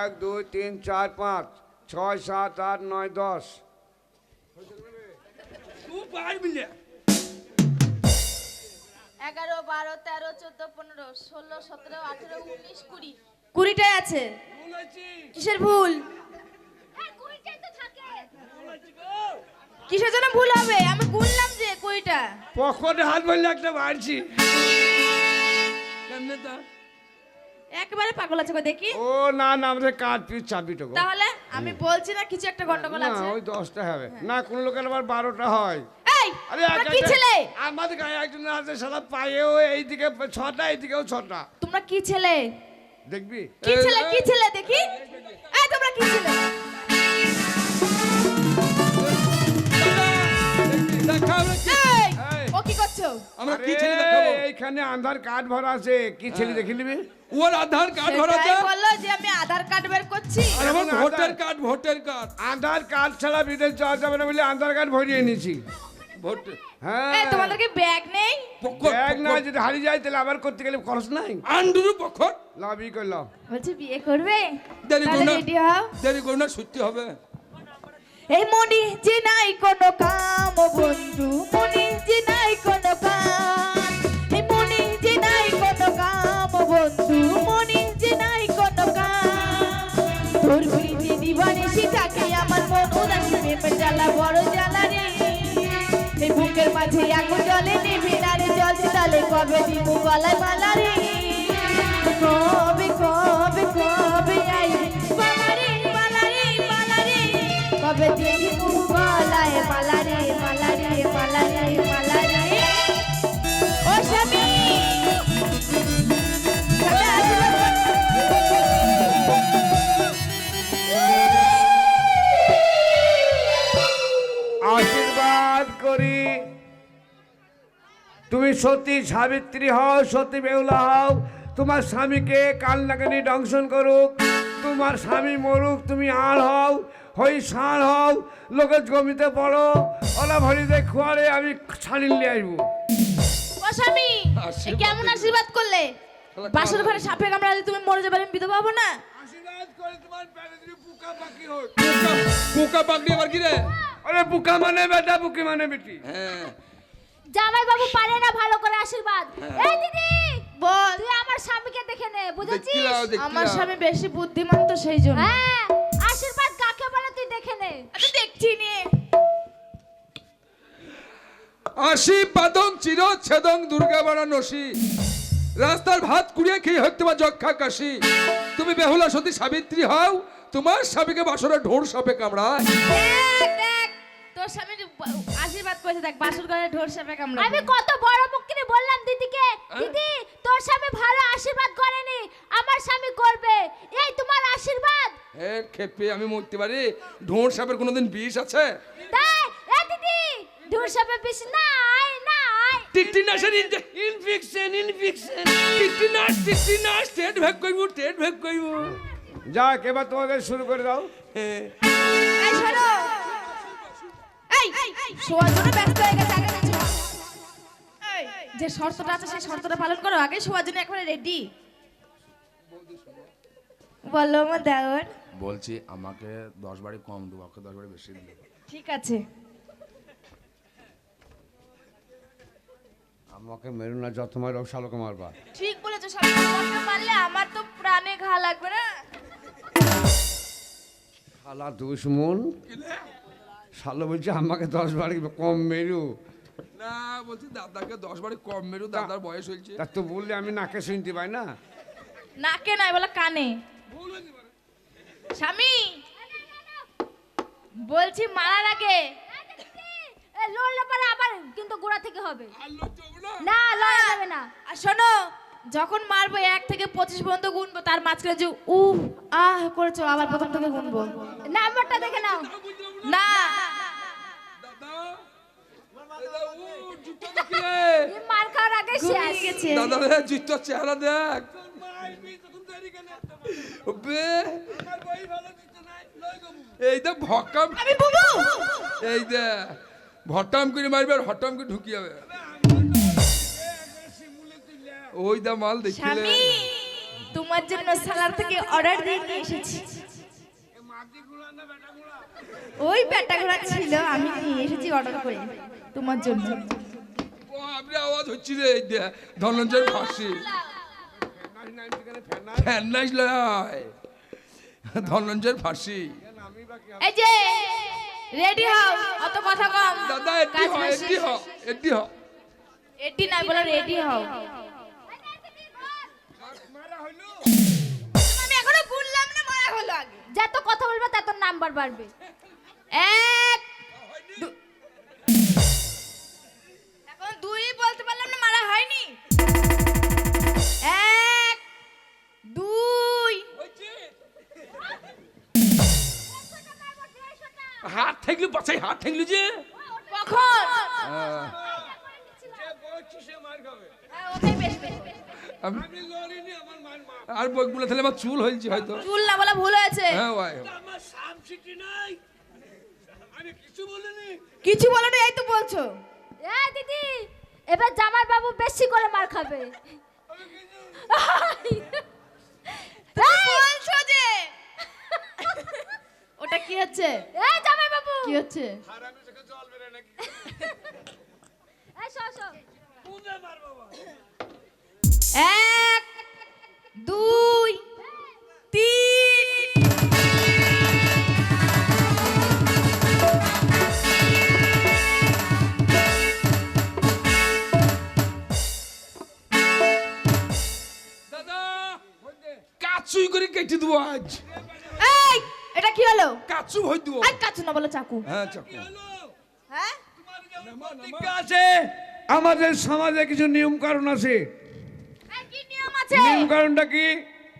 এক দুই তিন চার পাঁচ ছয় সাত আট নয় দশ। এগারো বারো তেরো চোদ্দ পনেরো ষোলো সতেরো আঠেরো উনিশ কুড়ি। কুড়িটাই আছে। কিসের ভুল? গো। কিসের জন্য ভুল হবে? আমি গুনলাম যে কুড়িটা। পকেটে হাত বললে একটা বাড়ছি। কেমনে তা? একেবারে পাগল আছে গো দেখি। ও না না আমাদের কাঠ পিস চাবি তো তাহলে আমি বলছি না কিছু একটা গন্ডগোল না আছে। ওই দশটা হবে। না কোন লোকের আবার বারোটা হয়। এই আরে কি ছেলে? আমাদের গায়ে একজন আছে সারা পায়েও এইদিকে ছটা এইদিকেও ছটা। তোমরা কি ছেলে? দেখবি? কি ছেলে কি ছেলে দেখি। এই তোমরা কি ছেলে? দেখা আমরা কি। ও কি করছ? আমরা কি ছেলে এইখানে আধার কার্ড ভরা আছে। কি ছেলে দেখে নিবি ওর আধার কার্ড ভরা আছে? বলল যে আমি আধার কার্ড বের করছি। আর আমার voter card voter card. Aadhaar card ছাড়া বিদেশ যাওয়া যাবে না বলে আধার কার্ড ভরিয়ে নিয়েছি ভোট হ্যাঁ। এই তোমাদের কি ব্যাগ নেই? ব্যাগ না যদি হারিয়ে যায় তাহলে আবার করতে গেলে খরচ নাই। আন্ডুরু পক্ষর। লাভই করলাম বলছি বিয়ে করবে? দেরি করো দেরি করো না সত্যি হবে। এই মনি যে নাই কোনো কাম বন্ধু মনি যে নাই কোনো কাম। তোর পিড়িতে দিবানিসি থাকে আমার মন উদাসী প্রেমে জ্বালা বড় জ্বালা রে এই বুকের মাঝে আগুন জলে নেবে না রে জল তালে কবে দিব গলায় মালা রে? সত্যি সাবিত্রী হও সতী বেহুলা হও তোমার স্বামীকে কাল নাগানি দংশন করুক তোমার স্বামী মরুক তুমি আড় হও হই ষাঁড় হও লোকের জমিতে পড়ো ওলা ভরিতে খুয়ারে আমি ছাড়ি নিয়ে আসব। ও স্বামী কেমন আশীর্বাদ করলে? বাসর ঘরে সাপে কামড়ালে তুমি মরে যাবে আমি বিধবা হব না? আশীর্বাদ করে তোমার পোকা পোকা পাকড়ি আবার কি রে? আরে পোকা মানে বেটা বুকি মানে বেটি। হ্যাঁ। জামাই বাবু পারে না ভালো করে আশীর্বাদ। এই দিদি বল। তুই আমার স্বামীকে দেখে নে বুঝেছিস? আমার স্বামী বেশি বুদ্ধিমান তো সেই জন্য। হ্যাঁ আশীর্বাদ কাকে বলে তুই দেখে নে। আমি দেখছি নিয়ে আশি পাদং চির ছেদং দুর্গা বাড়া নসি রাস্তার ভাত কুড়িয়ে খেয়ে হইতে বা যক্ষা কাশি। তুমি বেহুলা সতী সাবিত্রী হও তোমার স্বামীকে বাসরে ঢোর সাপে কামড়ায়। তোর স্বামী আশীর্বাদ করেছে দেখ বাসর ঘরে ঢোর সাপে কামড়া আমি কত বড় মুখ কিনে বললাম দিদিকে। দিদি তোর স্বামী ভালো আশীর্বাদ করেনি আমার স্বামী করবে। এই তোমার আশীর্বাদ? হে খেপে আমি মরতে পারি? ঢোর সাপের কোনোদিন বিষ আছে? তাই? এই দিদি দূর সাপে বিষ নাই নাই। টিকটিনাসের ইনফেকশন ইনফেকশন টিকটিনাস টিকটিনাস টেট ভেগ কইব টেট ভেগ কইব যাক এবার তোমাদের শুরু করে দাও। হ্যাঁ শোনো শোয়ার জন্য ব্যস্ত হয়ে গেছে আগে কিছু যে শর্তটা আছে সেই শর্তটা পালন করো আগে শোয়ার জন্য একবারে রেডি বলো আমার দেওয়ার। বলছি আমাকে দশ বাড়ি কম দেবো ওকে দশ বাড়ি বেশি দেবো। ঠিক আছে। আমাকে মেরু না যত মারো শালোকে মারবা। ঠিক বলেছ আমাকে মারলে আমার তো প্রাণে ঘা লাগবে না। শালা দুশ্মন। শালো বলছে আমাকে দশ বাড়ি কম মেরু। না বলছি দাদাকে দশ বাড়ি কম মেরু দাদার বয়স হয়েছে। তা তো বললে আমি নাকে শুনতে পাই না। নাকে নাই বলে কানে। স্বামী বলছি মারার আগে। এ লড়লে পরে আবার কিন্তু গোড়া থেকে হবে। আর না? না লড়া যাবে না। আর শোনো যখন মারবো এক থেকে পঁচিশ পর্যন্ত গুনবো তার মাঝখানে যে উ আহ করেছ আবার প্রথম থেকে গুনবো। নাম্বারটা দেখে নাও। না দাদা দাদা, ও, জুতো দেখি রে। এই মার খাওয়ার আগে শেষ গেছে। দাদা রে জুতোর চেহারা দেখ। বে। এই দেখ ভকাম আমি বুবু। এই ভটাম করে মারবে আর হটাম করে ঢুকি যাবে। ওই দা মাল দেখিলে। তোমার জন্য সালার থেকে অর্ডার দিয়ে নিয়ে এসেছি। ওই ব্যাটা ঘোড়া ছিল আমি নিয়ে এসেছি অর্ডার করে তোমার জন্য। আপনি আওয়াজ হচ্ছে রে এই ধনঞ্জয়ের ফাঁসি। লয় ধনঞ্জয়ের ফাঁসি। এই যে রেডি হও অত কথা কম। দাদা কাজ হ হ এডি নাই বলো রেডি হও। আমি এখনও বললাম না মারা হলো আগে। যত কথা বলবে তত নাম্বার বাড়বে। এক হাত ঠেকলি যে? কখন? হ্যাঁ। আমি আর বইগুলো তাহলে আমার চুল হয়েছে হয়তো। চুল না বলা ভুল হয়েছে। হ্যাঁ ভাই কিছু বলো না এই তো বলছো। এ দিদি এবার জামাই বাবু বেশি করে মার খাবে। বলছো যে ওটা কি হচ্ছে? এ জামাই কি হচ্ছে? এক দুই তিন। দাদা কাচুই করে কেটে দেবো আজ। এটা কি হলো? কাচু হই দেবো আই কাছু না বলো চাকু। হ্যাঁ চাকু। হ্যাঁ? প্রতিজ্ঞা আছে। আমাদের সমাজে কিছু নিয়ম কারণ আছে। এই কি নিয়ম আছে? নিয়ম কারণটা কি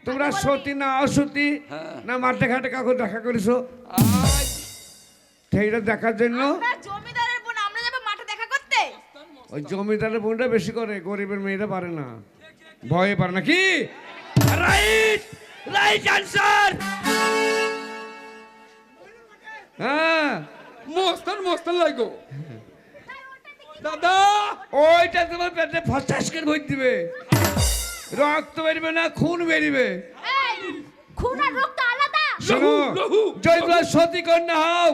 তোমরা সতী না অসতী? হ্যাঁ। না মাঠে ঘাটে কাকু দেখা করেছ? সেইটা দেখার জন্য? জমিদারের বোন আমরা যাব মাঠে দেখা করতে? ওই জমিদারের বোনটা বেশি করে গরিবের মেয়েরা পারে না। ভয়ে পারে না। কি? রাইট রাইট আনসার হ্যাঁ মস্তান মস্তান লাগো দাদা ওইটা তোমার পেটে ফসাস করে ভর দিবে। রক্ত বেরিবে না খুন বেরিবে। এই খুন আর রক্ত আলাদা। শোনো তোমরা সতী কন্যা হও।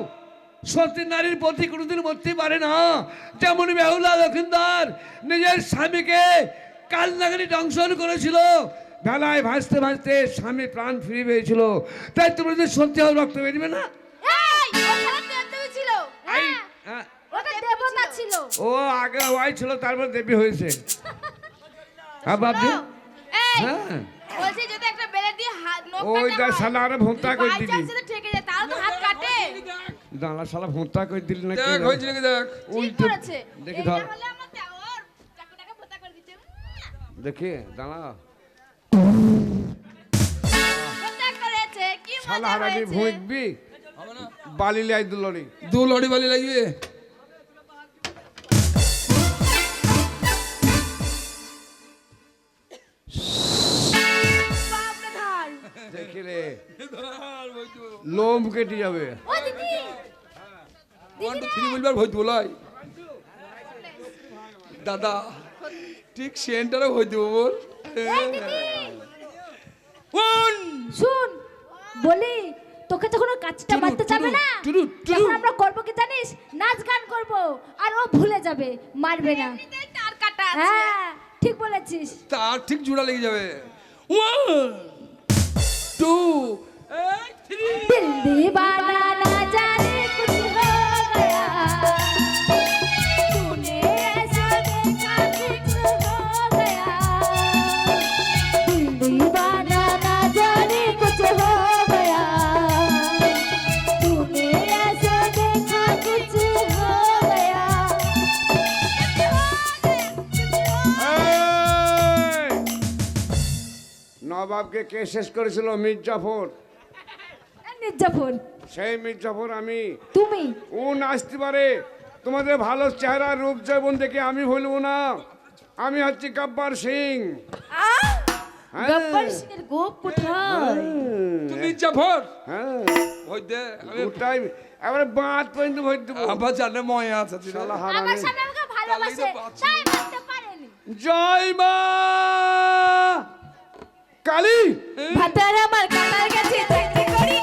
সতী নারীর প্রতি কোনোদিন মরতে পারে না। যেমন বেহুলা লক্ষিন্দর নিজের স্বামীকে কাল নাগানি দংশন করেছিল ভেলায় ভাসতে ভাসতে স্বামী প্রাণ ফিরে পেয়েছিল। তাই তোমরা যদি সত্যি হও রক্ত বেরিবে না? ছিল হ্যাঁ, হ্যাঁ, ওটা দেবতা ছিল। ও আগে ওয়াই ছিল তারপর দেবী হয়েছে। হ্যাঁ। হ্যাঁ বলছি যদি একটা বেলে দিয়ে হাত নখ ওই কাটা শালা আরে ভোঁতা করে দিলি chance যদি ঠেকে যায় তাহলে তো হাত কাটে। দাঁড়া শালা ভোঁতা করে দিলি না দেখ হয়েছে নাকি দেখ। উল্টো দেখি ধর। দেখি দাঁড়া। কি শালা হারাবি ভুঁকবি বালি লাই দু লড়ি। বালি বাপরে ধার দেখি রে লোম কেটে যাবে। ওয়ান টু থ্রি বলবার ভয় দাদা ঠিক সেন্টারে ভয় দেবো বল শুন বলি তোকে তো কোনো কাজটা বাড়তে যাবে না। যখন আমরা করব কি জানিস? নাচ গান করব। আর ও ভুলে যাবে মারবে না। হ্যাঁ, ঠিক বলেছিস। তার ঠিক জোড়া লেগে যাবে। ওয়ান টু থ্রি দিল দিবানা নবাবকে কে শেষ করেছিল? মির্জাফর। মির্জাফর? সেই মির্জাফর আমি। তুমি? ও নাচতে পারে। তোমাদের ভালো চেহারা রূপ জৈবন দেখে আমি ভুলবো না। আমি হচ্ছি গব্বর সিং! হ্যাঁ। গব্বর গোপ কোথায়? তুমি জাফর হ্যাঁ। দে আমি এবারে বাঁধ পর্যন্ত ভোট দেবো। আবার জানে ময় আছে শালা আমার স্বামী আমাকে ভালোবাসে। তাহলেই তো বাঁচি। তাই মারতে পারেনি। জয় মা! কালী? ভাতার আমার কাটার কাছে চাকরি করি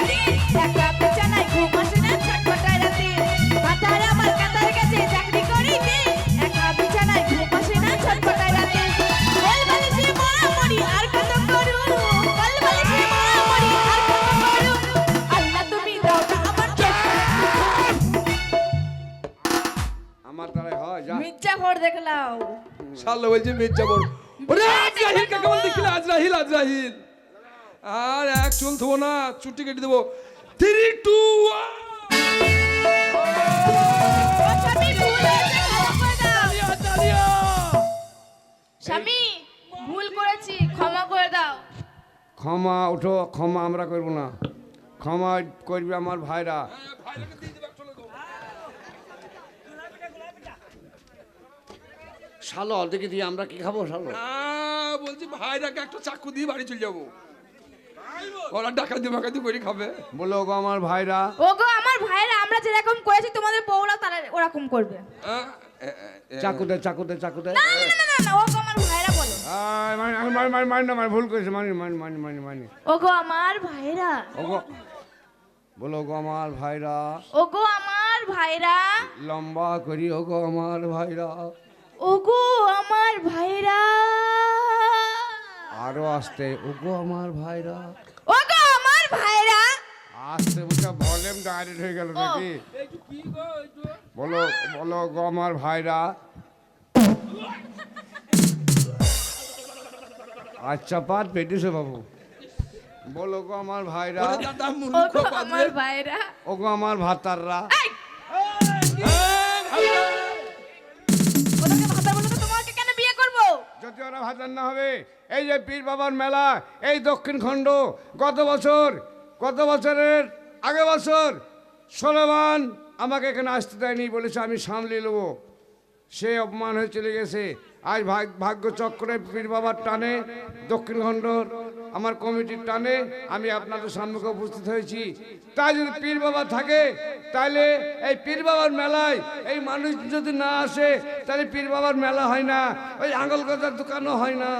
একা বিছানায় ঘুম আসে না ছটফটায় রাতে। ভাতার আমার কাটার কাছে চাকরি করি রে। একা বিছানায় ঘুম আসে না ছটফটায় রাতে। বল বালিশে মরা মরি আর কত করু বল বালিশে মরা মরি আর কত করু আল্লাহ তুমি দাও না আমার আমার দ্বারা হয় যা। মির্জা ভর দেখলাও শালা বলছে মির্জা বল ওরে! কাকে বল দেখিলে আজরাহিল আজরাহিল আর এক চুল থবো না চুটি কেটে দেবো। থ্রি টু স্বামী ভুল করেছি ক্ষমা করে দাও। ক্ষমা উঠো ক্ষমা আমরা করব না। ক্ষমা করবে আমার ভাইরা। শালো অর্ধেকে দিয়ে আমরা কি খাব শালো? বলছি ভাইরাকে একটা চাকু দিয়ে বাড়ি চলে যাব। ওরা ডাকাতি বাকাতি করে খাবে। বলো গো আমার ভাইরা। ওগো আমার ভাইরা আমরা যেরকম করেছি তোমাদের বউরা তারা ওরকম করবে। চাকুতে চাকুতে চাকুতে না না না না না ওগো আমার ভাইরা বলো। আয়, মানি আমি মানি মানি মানি মানি ভুল করেছি মানি মানি মানি মানি মানি ওগো আমার ভাইরা। ওগো বলো গো আমার ভাইরা। ওগো আমার ভাইরা। লম্বা করি ওগো আমার ভাইরা। ওগো আমার ভাইরা। আরও আসতে ওগো আমার ভাইরা। ওগো আমার ভাইরা। আসতে বুঝা ভলিউম ডাইরেক্ট হয়ে গেল নাকি? বলো বলো গো আমার ভাইরা। আচ্ছা পাত পেটিছে বাবু। বলো গো আমার ভাইরা। ওরে দাদা মূর্খ ওগো আমার ভাইরা। ওগো আমার ভাতাররা। বিয়ে করব? যদি ওরা ভাতার না হবে, এই যে পীর বাবার মেলা, এই দক্ষিণ খণ্ড, গত বছর, গত বছরের আগে বছর সোলেমান আমাকে এখানে আসতে দেয়নি বলেছে, আমি সামলে নেব। সে অপমান হয়ে চলে গেছে। আজ ভাগ ভাগ্য চক্রে পীর বাবার টানে দক্ষিণ খণ্ডর আমার কমিটির টানে আমি আপনাদের সম্মুখে উপস্থিত হয়েছি। তাই যদি পীর বাবা থাকে তাহলে এই পীর বাবার মেলায় এই মানুষ যদি না আসে তাহলে পীর বাবার মেলা হয় না ওই আঙ্গল গজার দোকানও হয় না।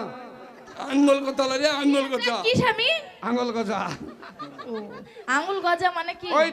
আঙ্গল গজা রে আঙ্গুল কি স্বামী? আঙুল গজা। আঙ্গুল গজা মানে কি? ওই